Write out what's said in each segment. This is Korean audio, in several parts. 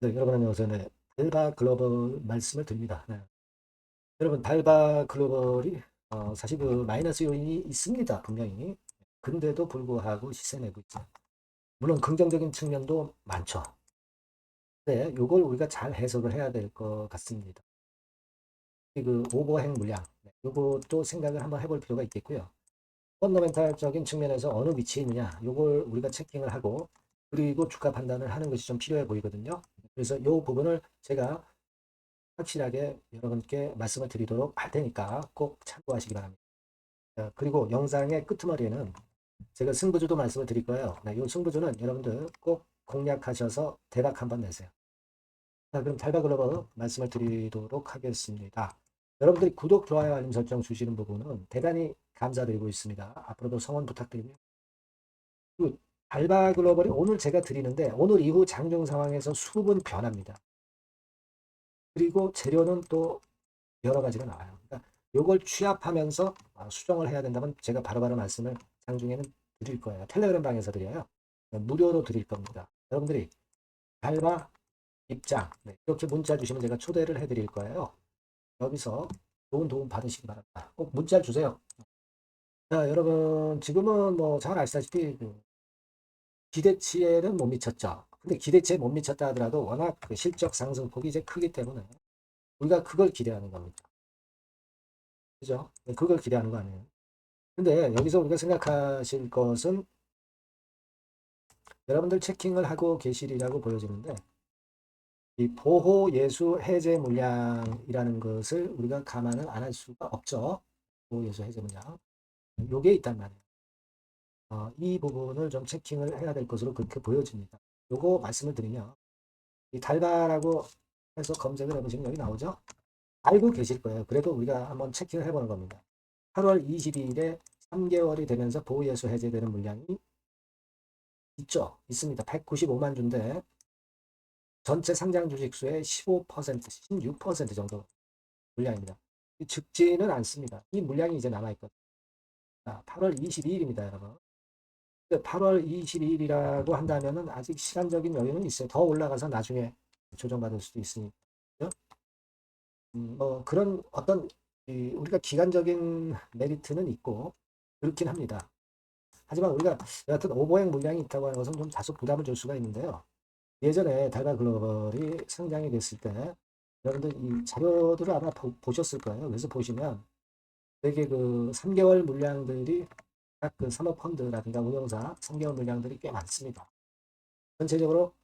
네, 여러분 안녕하세요. 네, 달바 글로벌 말씀을 드립니다. 네. 여러분 달바 글로벌이 어, 사실 그 마이너스 요인이 있습니다. 분명히. 근데도 불구하고 시세 내고 있죠. 물론 긍정적인 측면도 많죠. 네, 요걸 우리가 잘 해석을 해야 될 것 같습니다. 그 오버행 물량, 네, 요것도 생각을 한번 해볼 필요가 있겠고요. 펀더멘탈적인 측면에서 어느 위치에 있느냐, 요걸 우리가 체킹을 하고 그리고 주가 판단을 하는 것이 좀 필요해 보이거든요. 그래서 이 부분을 제가 확실하게 여러분께 말씀을 드리도록 할 테니까 꼭 참고하시기 바랍니다. 자, 그리고 영상의 끄트머리에는 제가 승부주도 말씀을 드릴 거예요. 네, 이 승부주는 여러분들 꼭 공략하셔서 대박 한번 내세요. 자, 그럼 달바 글로벌 말씀을 드리도록 하겠습니다. 여러분들이 구독, 좋아요, 알림 설정 주시는 부분은 대단히 감사드리고 있습니다. 앞으로도 성원 부탁드리고요. 그 달바 글로벌이 오늘 제가 드리는데 오늘 이후 장중 상황에서 수급은 변합니다. 그리고 재료는 또 여러 가지가 나와요. 그러니까 이걸 취합하면서 아, 수정을 해야 된다면 제가 바로 바로 말씀을 장중에는 드릴 거예요. 텔레그램 방에서 드려요. 무료로 드릴 겁니다. 여러분들이 달바 입장 네, 이렇게 문자 주시면 제가 초대를 해드릴 거예요. 여기서 좋은 도움 받으시기 바랍니다. 꼭 문자 주세요. 자, 여러분 지금은 뭐 잘 아시다시피 그 기대치에는 못 미쳤죠. 근데 기대치에 못 미쳤다 하더라도 워낙 그 실적 상승폭이 이제 크기 때문에 우리가 그걸 기대하는 겁니다. 그죠? 네, 그걸 기대하는 거 아니에요. 근데 여기서 우리가 생각하실 것은 여러분들 체킹을 하고 계시리라고 보여지는데 이 보호 예수 해제 물량이라는 것을 우리가 감안을 안 할 수가 없죠. 보호 예수 해제 물량. 요게 있단 말이에요. 어, 이 부분을 좀 체킹을 해야 될 것으로 그렇게 보여집니다. 요거 말씀을 드리면 이 달바라고 해서 검색을 해보시면 여기 나오죠. 알고 계실 거예요. 그래도 우리가 한번 체킹을 해보는 겁니다. 8월 22일에 3개월이 되면서 보호예수 해제되는 물량이 있죠. 있습니다. 195만 주인데 전체 상장 주식수의 15%, 16% 정도 물량입니다. 즉지는 않습니다. 이 물량이 이제 남아있거든요. 8월 22일입니다, 여러분. 8월 22일이라고 한다면은 아직 시간적인 여유는 있어요. 더 올라가서 나중에 조정받을 수도 있으니까. 음, 뭐 그런 어떤 이 우리가 기간적인 메리트는 있고 그렇긴 합니다. 하지만 우리가 여하튼 오버행 물량이 있다고 하는 것은 좀 다소 부담을 줄 수가 있는데요. 예전에 달바 글로벌이 상장이 됐을 때 여러분들 이 자료들을 아마 보, 보셨을 거예요. 그래서 보시면 되게 그 3개월 물량들이 각그 사모펀드라든가 운용사 3개월 물량들이 꽤 많습니다. 전체적으로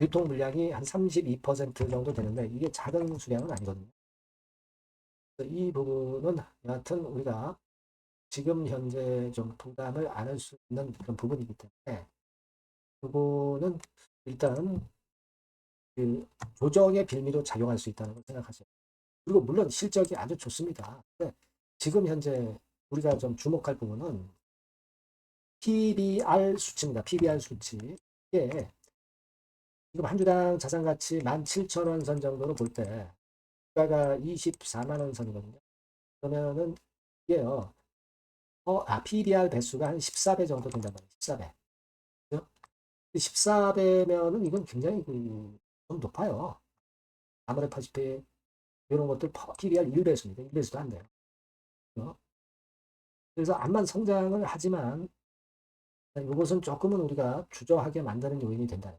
유통 물량이 한 32% 정도 되는데 이게 작은 수량은 아니거든요. 이 부분은 여하튼 우리가 지금 현재 좀 부담을 안 할 수 있는 그런 부분이기 때문에 부분은 일단 그 조정의 빌미로 작용할 수 있다는 걸 생각하세요. 그리고 물론 실적이 아주 좋습니다. 지금 현재 우리가 좀 주목할 부분은 PBR 수치입니다. PBR 수치. 이게 지금 한 주당 자산 가치 17,000원 선 정도로 볼 때 주가가 24만 원 선이거든요. 그러면은 이게요. 어, 아, PBR 배수가 한 14배 정도 된단 말이에요. 14배. 14배면은 이건 굉장히 그, 좀 높아요. 80배 이런 것들 PBR 1배수입니다. 1배수도 안 돼요. 어? 그래서 암만 성장을 하지만 이것은 조금은 우리가 주저하게 만드는 요인이 된다.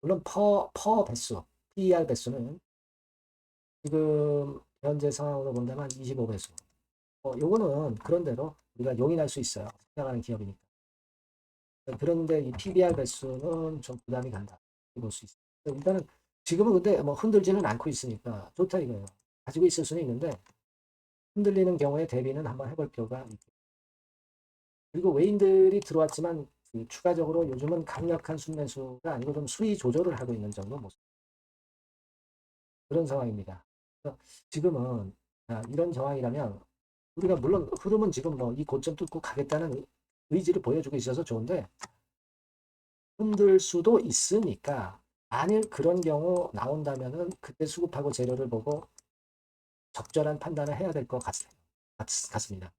물론 퍼, 퍼 배수, PER 배수는 지금 현재 상황으로 본다면 25배수. 어, 요거는 그런대로 우리가 용인할 수 있어요. 성장하는 기업이니까. 그런데 이 PBR 배수는 좀 부담이 간다. 볼 수 있어요. 일단은 지금은 근데 뭐 흔들지는 않고 있으니까 좋다 이거예요. 가지고 있을 수는 있는데 흔들리는 경우에 대비는 한번 해볼 필요가 있겠죠. 그리고 외인들이 들어왔지만 그 추가적으로 요즘은 강력한 순매수가 아니고 좀 수위 조절을 하고 있는 정도 모습. 그런 상황입니다. 지금은 이런 상황이라면 우리가 물론 흐름은 지금 뭐 이 고점 뚫고 가겠다는 의지를 보여주고 있어서 좋은데 흔들 수도 있으니까 만일 그런 경우 나온다면은 그때 수급하고 재료를 보고 적절한 판단을 해야 될 것 같습니다.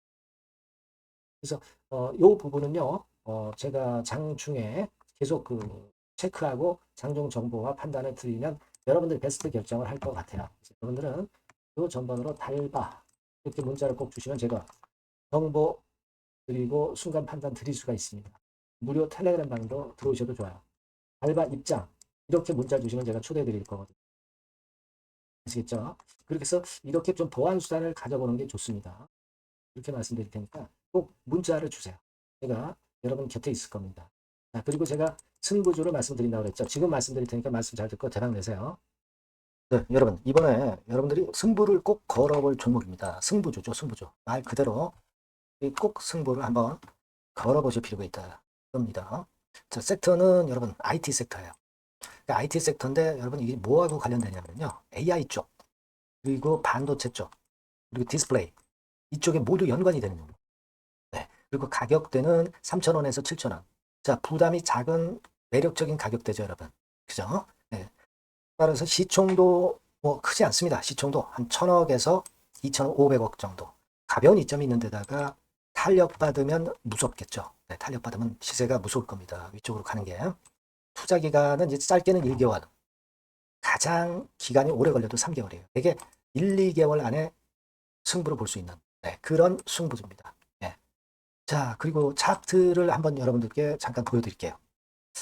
그래서 어, 요 부분은요, 어, 제가 장중에 계속 그 체크하고 장중 정보와 판단을 드리면 여러분들이 베스트 결정을 할 것 같아요. 여러분들은 이 전번으로 달바 이렇게 문자를 꼭 주시면 제가 정보 그리고 순간 판단 드릴 수가 있습니다. 무료 텔레그램 방도 들어오셔도 좋아요. 달바 입장 이렇게 문자 주시면 제가 초대해 드릴 거거든요. 아시겠죠? 그렇게 해서 이렇게 좀 보안 수단을 가져보는 게 좋습니다. 이렇게 말씀드릴 테니까 꼭 문자를 주세요. 제가 여러분 곁에 있을 겁니다. 자, 그리고 제가 승부주를 말씀드린다고 그랬죠. 지금 말씀드릴 테니까 말씀 잘 듣고 대박 내세요. 네, 여러분 이번에 여러분들이 승부를 꼭 걸어볼 종목입니다. 승부주죠, 승부주. 말 그대로 이꼭 승부를 한번 걸어보실 필요가 있다. 겁니다. 자, 섹터는 여러분 IT 섹터예요. 그러니까 IT 섹터인데 여러분 이게 뭐하고 관련되냐면요. AI 쪽, 그리고 반도체 쪽, 그리고 디스플레이 이쪽에 모두 연관이 되는 종목. 네. 그리고 가격대는 3,000원에서 7,000원. 자, 부담이 작은 매력적인 가격대죠, 여러분. 그죠? 네. 따라서 시총도 뭐 크지 않습니다. 시총도 한 1,000억에서 2,500억 정도. 가벼운 이점이 있는 데다가 탄력받으면 무섭겠죠. 네, 탄력받으면 시세가 무서울 겁니다. 위쪽으로 가는 게. 투자 기간은 이제 짧게는 1개월. 가장 기간이 오래 걸려도 3개월이에요. 이게 1, 2개월 안에 승부를 볼 수 있는 네, 그런 승부입니다. 네. 자, 그리고 차트를 한번 여러분들께 잠깐 보여드릴게요.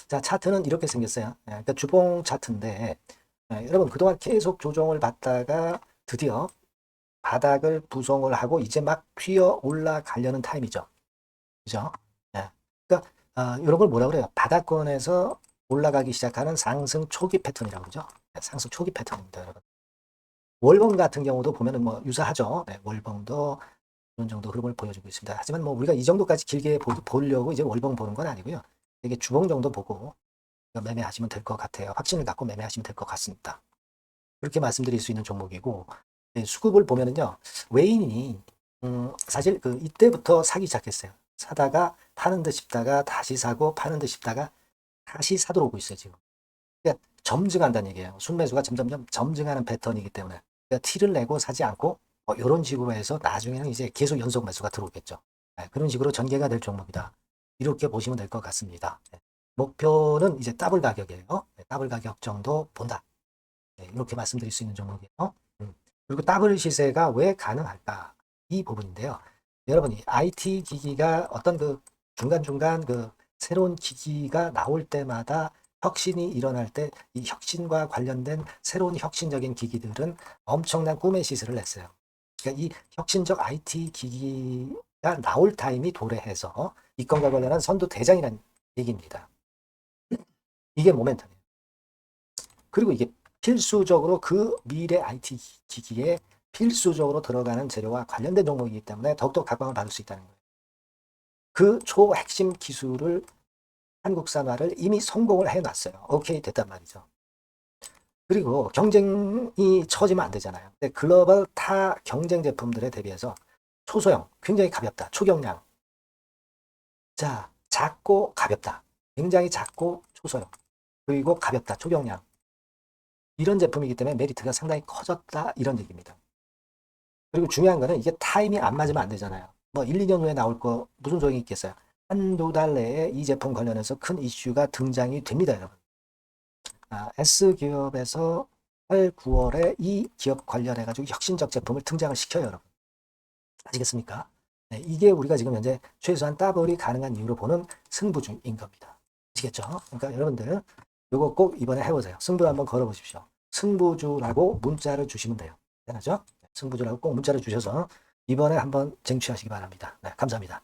자, 차트는 이렇게 생겼어요. 네, 그러니까 주봉 차트인데 네, 여러분 그동안 계속 조정을 받다가 드디어 바닥을 부송을 하고 이제 막 튀어 올라가려는 타임이죠. 그죠? 네. 그러니까 아, 이런 걸 뭐라 그래요? 바닥권에서 올라가기 시작하는 상승 초기 패턴이라고 그러죠. 네, 상승 초기 패턴입니다, 여러분. 월봉 같은 경우도 보면은 뭐 유사하죠. 네, 월봉도 이런 정도 흐름을 보여주고 있습니다. 하지만 뭐 우리가 이 정도까지 길게 보, 보려고 이제 월봉 보는 건 아니고요. 이게 주봉 정도 보고 매매하시면 될 것 같아요. 확신을 갖고 매매하시면 될 것 같습니다. 그렇게 말씀드릴 수 있는 종목이고 네, 수급을 보면은요 외인이 음, 사실 그 이때부터 사기 시작했어요. 사다가 파는 듯 싶다가 다시 사고 파는 듯 싶다가 다시 사도록 오고 있어요 지금. 그러니까 점증한다는 얘기예요. 순매수가 점점점 점증하는 패턴이기 때문에 그러니까 티를 내고 사지 않고 뭐 이런 식으로 해서 나중에는 이제 계속 연속 매수가 들어오겠죠. 네, 그런 식으로 전개가 될 종목이다. 이렇게 보시면 될 것 같습니다. 네, 목표는 이제 더블 가격이에요. 네, 더블 가격 정도 본다. 네, 이렇게 말씀드릴 수 있는 종목이에요. 음. 그리고 더블 시세가 왜 가능할까? 이 부분인데요. 여러분, 이 IT 기기가 어떤 그 중간중간 그 새로운 기기가 나올 때마다 혁신이 일어날 때 이 혁신과 관련된 새로운 혁신적인 기기들은 엄청난 꿈의 시세를 냈어요. 그러니까 이 혁신적 IT 기기가 나올 타임이 도래해서 이 건과 관련한 선두 대장이라는 얘기입니다. 이게 모멘텀이에요. 그리고 이게 필수적으로 그 미래 IT 기기에 필수적으로 들어가는 재료와 관련된 종목이기 때문에 더욱더 각광을 받을 수 있다는 거예요. 그 초핵심 기술을 한국산화를 이미 성공을 해놨어요. 오케이 됐단 말이죠. 그리고 경쟁이 처지면 안 되잖아요. 근데 글로벌 타 경쟁 제품들에 대비해서 초소형, 굉장히 가볍다. 초경량. 자, 작고 가볍다. 굉장히 작고 초소형. 그리고 가볍다. 초경량. 이런 제품이기 때문에 메리트가 상당히 커졌다. 이런 얘기입니다. 그리고 중요한 거는 이게 타임이 안 맞으면 안 되잖아요. 뭐 1, 2년 후에 나올 거 무슨 소용이 있겠어요. 한두 달 내에 이 제품 관련해서 큰 이슈가 등장이 됩니다, 여러분. 아, S기업에서 8, 9월에 이 기업 관련해가지고 혁신적 제품을 등장을 시켜요, 여러분. 아시겠습니까? 네, 이게 우리가 지금 현재 최소한 더블이 가능한 이유로 보는 승부주인 겁니다. 아시겠죠? 그러니까 여러분들 요거 꼭 이번에 해보세요. 승부 한번 걸어보십시오. 승부주라고 문자를 주시면 돼요. 되나죠? 승부주라고 꼭 문자를 주셔서 이번에 한번 쟁취하시기 바랍니다. 네, 감사합니다.